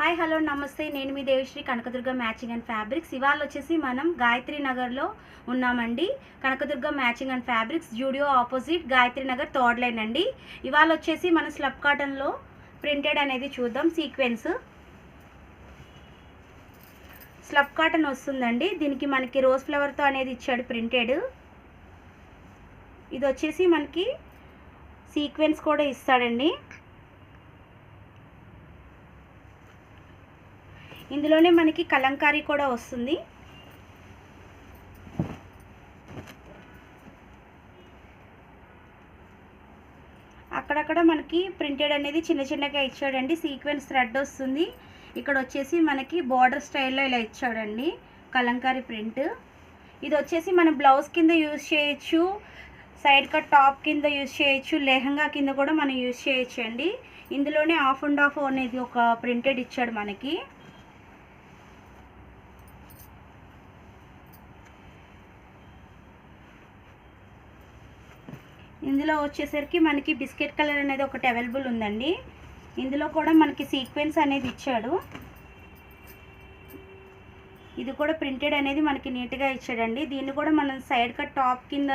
Hi hello నమస్తే. నేను మీ Devisri Kanakadurga matching and fabrics. ఇవాళ వచ్చేసి మనం గాయత్రి నగర్లో ఉన్నామండి. Kanakadurga matching and fabrics Zudio opposite Gayatri Nagar third line అండి. ఇవాళ వచ్చేసి మన స్లబ్ కాటన్లో ప్రింటెడ్ అనేది చూద్దాం సీక్వెన్స్. స్లబ్ కాటన్ వస్తుందండి. దీనికి మనకి రోజ్ ఫ్లవర్తో అనేది ఇచ్చాడు ప్రింటెడ్. ఇది వచ్చేసి మనకి సీక్వెన్స్ కూడా ఇస్తాడండి. ఇందులోనే మనకి కలంకారీ కూడా వస్తుంది. అక్కడక్కడ మనకి ప్రింటెడ్ అనేది చిన్న చిన్నగా ఇచ్చాడండి. సీక్వెన్స్ థ్రెడ్ వస్తుంది. ఇక్కడ వచ్చేసి మనకి బార్డర్ స్టైల్లో ఇలా ఇచ్చాడండి. కలంకారీ ప్రింట్. ఇది వచ్చేసి మనం బ్లౌజ్ కింద యూజ్ చేయొచ్చు. సైడ్ కట్ టాప్ కింద యూజ్ చేయొచ్చు. లెహంగా కింద కూడా మనం యూజ్ చేయొచ్చు అండి ఇందులోనే ఆఫ్ అండ్ ఆఫ్ అనేది ఒక ప్రింటెడ్ ఇచ్చాడు మనకి. ఇందులో వచ్చేసరికి మనకి బిస్కెట్ కలర్ అనేది ఒకటి అవైలబుల్ ఉందండి. ఇందులో కూడా మనకి సీక్వెన్స్ అనేది ఇచ్చాడు. ఇది కూడా ప్రింటెడ్ అనేది మనకి నీట్గా ఇచ్చాడండి. దీన్ని కూడా మనం సైడ్ కట్ టాప్ కింద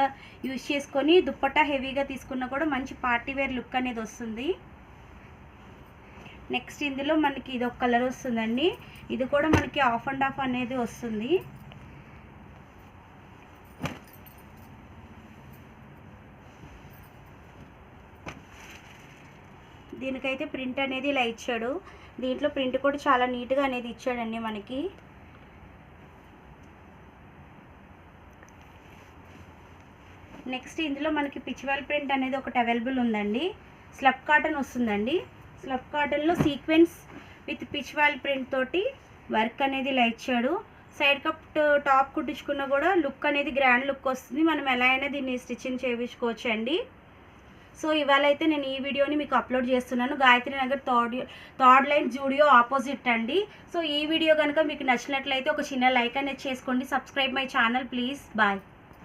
యూజ్ చేసుకొని దుప్పట్టా హెవీగా తీసుకున్నా కూడా మంచి పార్టీ వేర్ లుక్ అనేది వస్తుంది. నెక్స్ట్ ఇందులో మనకి ఇది ఒక కలర్ వస్తుందండి. ఇది కూడా మనకి ఆఫ్ అండ్ ఆఫ్ అనేది వస్తుంది. దీనికైతే ప్రింట్ అనేది ఇలా ఇచ్చాడు దీంట్లో ప్రింట్ కూడా చాలా నీట్గా అనేది ఇచ్చాడండి మనకి. నెక్స్ట్ ఇందులో మనకి పిచ్వల్ ప్రింట్ అనేది ఒకటి అవైలబుల్ ఉందండి. స్లబ్ కాటన్ వస్తుందండి. స్లబ్ కాటన్లో సీక్వెన్స్ విత్ పిచ్చివాల్ ప్రింట్ తోటి వర్క్ అనేది ఇలా ఇచ్చాడు సైడ్ కప్ టాప్ కుట్టించుకున్నా కూడా లుక్ అనేది గ్రాండ్ లుక్ వస్తుంది. మనం ఎలా అయినా దీన్ని స్టిచ్చింగ్ చేయించుకోవచ్చు అండి సో ఇవాళ అయితే నేను ఈ వీడియోని మీకు అప్లోడ్ చేస్తున్నాను. Gayatri Nagar third third line Zudio opposite అండి. సో ఈ వీడియో కనుక మీకు నచ్చినట్లయితే ఒక చిన్న లైక్ అనేది చేసుకోండి. Subscribe my channel please. Bye.